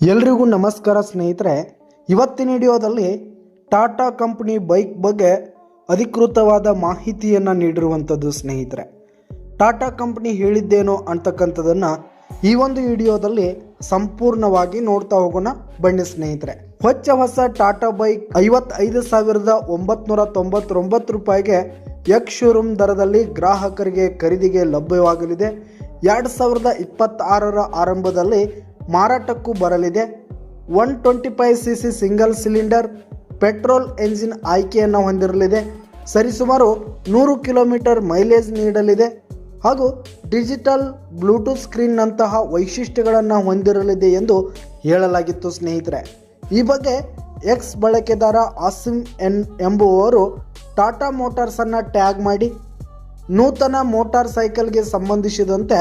ಎಲ್ರಿಗೂ ನಮಸ್ಕಾರ ಸ್ನೇಹಿತರೆ. ಇವತ್ತಿನ ವಿಡಿಯೋದಲ್ಲಿ ಟಾಟಾ ಕಂಪ್ನಿ ಬೈಕ್ ಬಗ್ಗೆ ಅಧಿಕೃತವಾದ ಮಾಹಿತಿಯನ್ನು ನೀಡಿರುವಂಥದ್ದು ಸ್ನೇಹಿತರೆ. ಟಾಟಾ ಕಂಪ್ನಿ ಹೇಳಿದ್ದೇನೋ ಅಂತಕ್ಕಂಥದ್ದನ್ನು ಈ ಒಂದು ವಿಡಿಯೋದಲ್ಲಿ ಸಂಪೂರ್ಣವಾಗಿ ನೋಡ್ತಾ ಹೋಗೋಣ. ಬನ್ನಿ ಸ್ನೇಹಿತರೆ. ಹೊಚ್ಚ ಹೊಸ ಟಾಟಾ ಬೈಕ್ ಐವತ್ತೈದು ಸಾವಿರದ ಒಂಬತ್ನೂರ ತೊಂಬತ್ತೊಂಬತ್ತು ರೂಪಾಯಿಗೆ ಎಕ್ ಶೋರೂಮ್ ದರದಲ್ಲಿ ಗ್ರಾಹಕರಿಗೆ ಖರೀದಿಗೆ ಲಭ್ಯವಾಗಲಿದೆ. ಎರಡು ಸಾವಿರದ ಇಪ್ಪತ್ತಾರರ ಆರಂಭದಲ್ಲಿ ಮಾರಾಟಕ್ಕೂ ಬರಲಿದೆ. One twenty five C C single cylinder, petrol engine ಆಯ್ಕೆಯನ್ನು ಹೊಂದಿರಲಿದೆ. ಸರಿಸುಮಾರು ನೂರು ಕಿಲೋಮೀಟರ್ ಮೈಲೇಜ್ ನೀಡಲಿದೆ. ಹಾಗೂ ಡಿಜಿಟಲ್ ಬ್ಲೂಟೂತ್ ಸ್ಕ್ರೀನ್ನಂತಹ ವೈಶಿಷ್ಟ್ಯಗಳನ್ನು ಹೊಂದಿರಲಿದೆ ಎಂದು ಹೇಳಲಾಗಿತ್ತು ಸ್ನೇಹಿತರೆ. ಈ ಬಗ್ಗೆ ಎಕ್ಸ್ ಬಳಕೆದಾರ ಆಸಿಮ್ ಎನ್ ಎಂಬುವವರು ಟಾಟಾ ಮೋಟಾರ್ಸನ್ನು ಟ್ಯಾಗ್ ಮಾಡಿ, ನೂತನ ಮೋಟಾರ್ ಸೈಕಲ್ಗೆ ಸಂಬಂಧಿಸಿದಂತೆ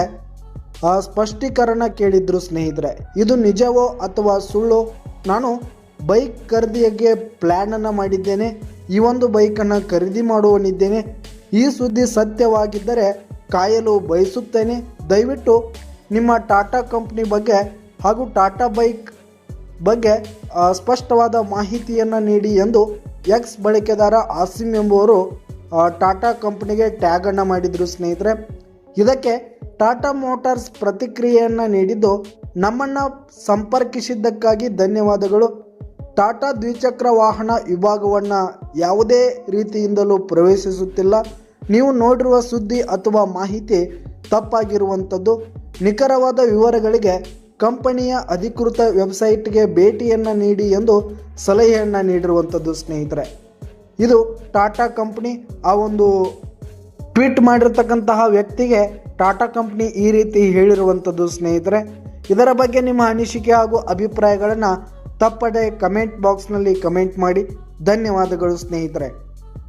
ಆ, ಸ್ಪಷ್ಟೀಕರಣ ಕೇಳಿದ್ರು ಸ್ನೇಹಿತರೆ ಇದು ನಿಜವೋ ಅಥವಾ ಸುಳ್ಳು? ನಾನು ಬೈಕ್ ಖರೀದಿಗೆ ಪ್ಲ್ಯಾನನ್ನು ಮಾಡಿದ್ದೇನೆ ಈ ಒಂದು ಬೈಕನ್ನು ಖರೀದಿ ಮಾಡುವನಿದ್ದೇನೆ ಈ ಸುದ್ದಿ ಸತ್ಯವಾಗಿದ್ದರೆ ಕಾಯಲು ಬಯಸುತ್ತೇನೆ. ದಯವಿಟ್ಟು ನಿಮ್ಮ ಟಾಟಾ ಕಂಪ್ನಿ ಬಗ್ಗೆ ಹಾಗೂ ಟಾಟಾ ಬೈಕ್ ಬಗ್ಗೆ ಸ್ಪಷ್ಟವಾದ ಮಾಹಿತಿಯನ್ನು ನೀಡಿ ಎಂದು ಎಕ್ಸ್ ಬಳಕೆದಾರ ಆಸಿಮ್ ಎಂಬುವರು ಟಾಟಾ ಕಂಪ್ನಿಗೆ ಟ್ಯಾಗನ್ನು ಮಾಡಿದರು ಸ್ನೇಹಿತರೆ. ಇದಕ್ಕೆ ಟಾಟಾ ಮೋಟಾರ್ಸ್ ಪ್ರತಿಕ್ರಿಯೆಯನ್ನು ನೀಡಿದ್ದು ನಮ್ಮನ್ನು ಸಂಪರ್ಕಿಸಿದ್ದಕ್ಕಾಗಿ ಧನ್ಯವಾದಗಳು. ಟಾಟಾ ದ್ವಿಚಕ್ರ ವಾಹನ ವಿಭಾಗವನ್ನು ಯಾವುದೇ ರೀತಿಯಿಂದಲೂ ಪ್ರವೇಶಿಸುತ್ತಿಲ್ಲ. ನೀವು ನೋಡಿರುವ ಸುದ್ದಿ ಅಥವಾ ಮಾಹಿತಿ ತಪ್ಪಾಗಿರುವಂಥದ್ದು. ನಿಖರವಾದ ವಿವರಗಳಿಗೆ ಕಂಪನಿಯ ಅಧಿಕೃತ ವೆಬ್ಸೈಟ್ಗೆ ಭೇಟಿಯನ್ನು ನೀಡಿ ಎಂದು ಸಲಹೆಯನ್ನು ನೀಡಿರುವಂಥದ್ದು ಸ್ನೇಹಿತರೆ. ಇದು ಟಾಟಾ ಕಂಪ್ನಿ, ಆ ಒಂದು ಟ್ವೀಟ್ ಮಾಡಿರ್ತಕ್ಕಂತಹ ವ್ಯಕ್ತಿಗೆ ಟಾಟಾ ಕಂಪ್ನಿ ಈ ರೀತಿ ಹೇಳಿರುವಂಥದ್ದು, ಸ್ನೇಹಿತರೆ. ಇದರ ಬಗ್ಗೆ ನಿಮ್ಮ ಅನಿಸಿಕೆ ಹಾಗೂ ಅಭಿಪ್ರಾಯಗಳನ್ನು ತಪ್ಪದೆ ಕಮೆಂಟ್ ಬಾಕ್ಸ್ನಲ್ಲಿ ಕಮೆಂಟ್ ಮಾಡಿ. ಧನ್ಯವಾದಗಳು, ಸ್ನೇಹಿತರೆ.